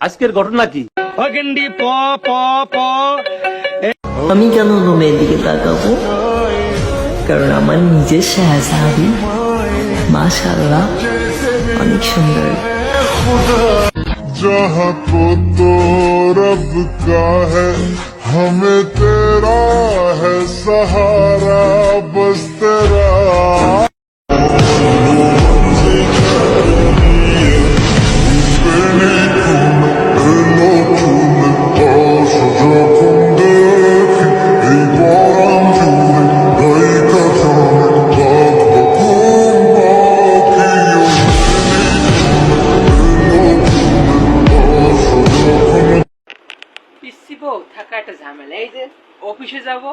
আজকের ঘটনা কি আমি কেন অন্য মেয়ের দিকে তাকাবো কারণ আমার নিজের শাহজাদি মাশাল্লাহ অনেক সুন্দর जहाँ को तो रब का है हमें तेरा है सहारा থাকা একটা ঝামেলা এই যে অফিসে যাব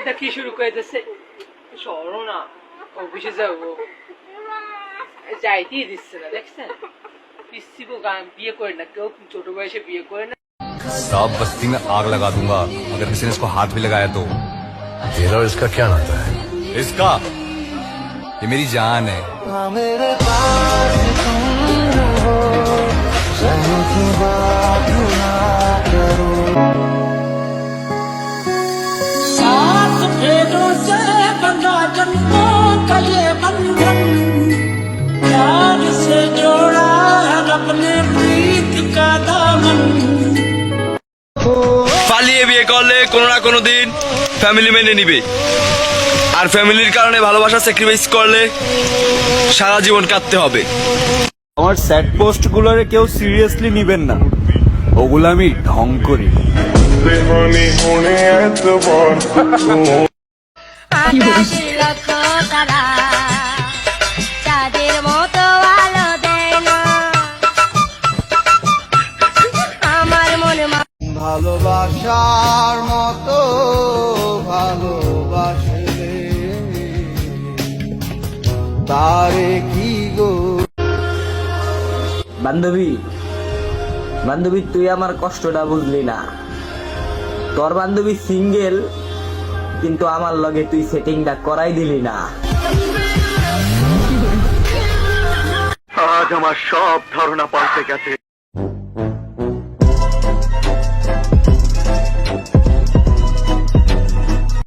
এটা কি শুরু করে দিচ্ছে সরো না অফিসে যাব যাইতেই দিচ্ছে না দেখছেন পিসি বউ গান বিয়ে করে না কেউ ছোট বয়সে বিয়ে করে না सब बस्ती में आग लगा दूंगा अगर किसी ने इसको हाथ भी लगाया तो तेरा और इसका क्या नाता है इसका ये मेरी जान है सात পালিয়ে বিয়ে করলে কোনো না কোনো দিন ফ্যামিলি মেনে নিবে। আর ফ্যামিলির কারণে ভালোবাসা স্যাক্রিফাইস করলে সারা জীবন কাটতে হবে। আমার স্যাড পোস্টগুলোরে কেউ সিরিয়াসলি নিবেন না। ওগুলো আমি ঢং করি। আকাশে তারা ভালোবাসার মতো ভালোবাসলে তারে কি গো? বান্ধবী বান্ধবী তুই আমার কষ্টটা বুঝলি না। তোর বান্ধবী সিঙ্গেল কিন্তু আমার লগে তুই সেটিংটা করাই দিলি না। আজ আমার সব ধারণা পাল্টে গেছে।